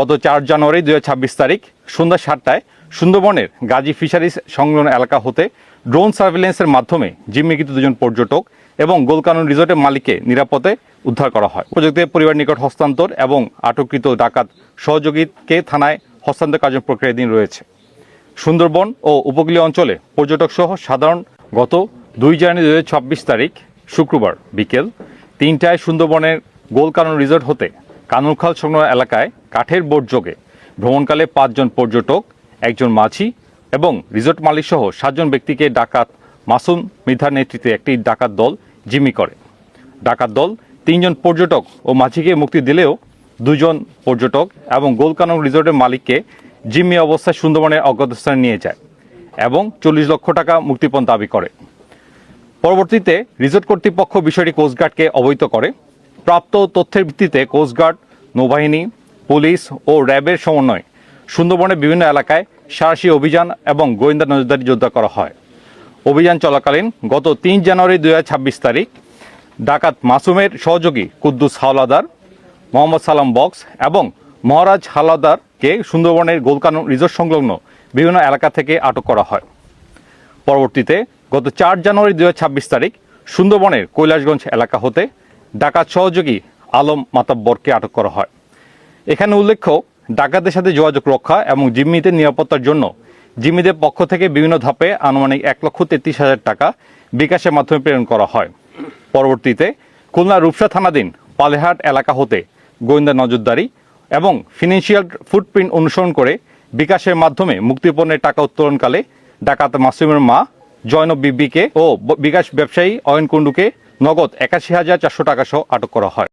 গত চার জানুয়ারি দুই হাজার ছাব্বিশ তারিখ, সন্ধ্যা সাতটায় সুন্দরবনের গাজী ফিশারিজ সংলগ্ন এলাকা হতে ড্রোন সার্ভেলেন্সের মাধ্যমে জিম্মিকৃত দুজন পর্যটক এবং গোলকানুন রিসোর্টের মালিককে নিরাপদে উদ্ধার করা হয়। প্রযুক্তি পরিবার নিকট হস্তান্তর এবং আটককৃত ডাকাত সহযোগীকে থানায় হস্তান্তর কার্য প্রক্রিয়াধীন রয়েছে। সুন্দরবন ও উপকূলীয় অঞ্চলে পর্যটক সহ সাধারণ গত দুই জানুয়ারি দু ছাব্বিশ তারিখ, শুক্রবার বিকেল তিনটায় সুন্দরবনের গোলকানুন রিসোর্ট হতে কানুরখাল সংলগ্ন এলাকায় কাঠের বোট যোগে ভ্রমণকালে পাঁচজন পর্যটক, একজন মাঝি এবং রিসোর্ট মালিক সহ সাতজন ব্যক্তিকে ডাকাত মাসুম মৃধার নেতৃত্বে একটি ডাকাত দল জিম্মি করে। ডাকাত দল তিনজন পর্যটক ও মাঝিকে মুক্তি দিলেও দুজন পর্যটক এবং গোলকানং রিসোর্টের মালিককে জিম্মি অবস্থায় সুন্দরবনের অজ্ঞাত স্থানে নিয়ে যায় এবং চল্লিশ লক্ষ টাকা মুক্তিপণ দাবি করে। পরবর্তীতে রিসোর্ট কর্তৃপক্ষ বিষয়টি কোস্টগার্ডকে অবহিত করে। প্রাপ্ত তথ্যের ভিত্তিতে কোস্টগার্ড নৌবাহিনী, পুলিশ ও র্যাবের সমন্বয়ে সুন্দরবনের বিভিন্ন এলাকায় সাহসী অভিযান এবং গোয়েন্দা নজরদারি যোদ্ধা করা হয়। অভিযান চলাকালীন গত তিন জানুয়ারি দুই হাজার ছাব্বিশ তারিখ ডাকাত মাসুমের সহযোগী কুদ্দুস হাওলাদার, মোহাম্মদ সালাম বক্স এবং মহারাজ হাওলাদারকে সুন্দরবনের গোলকানু রিসোর্ট সংলগ্ন বিভিন্ন এলাকা থেকে আটক করা হয়। পরবর্তীতে গত চার জানুয়ারি দুই হাজার ছাব্বিশ তারিখ সুন্দরবনের কৈলাসগঞ্জ এলাকা হতে ডাকাত সহযোগী আলম মাতাব্বরকে আটক করা হয়। এখানে উল্লেখ্য, ডাকাতদের সাথে যোগাযোগ রক্ষা এবং জিম্মিদের নিরাপত্তার জন্য জিম্মিদের পক্ষ থেকে বিভিন্ন ধাপে আনুমানিক এক লক্ষ তেত্রিশ হাজার টাকা বিকাশের মাধ্যমে প্রেরণ করা হয়। পরবর্তীতে খুলনা রূপসা থানাধীন পালেহাট এলাকা হতে গোয়েন্দা নজরদারি এবং ফিনান্সিয়াল ফুটপ্রিন্ট অনুসরণ করে বিকাশের মাধ্যমে মুক্তিপণের টাকা উত্তোলনকালে ডাকাত মাসুমের মা জয়নব বিবিকে ও বিকাশ ব্যবসায়ী অয়ন কুণ্ডুকে নগদ একাশি হাজার চারশো টাকা সহ আটক করা হয়।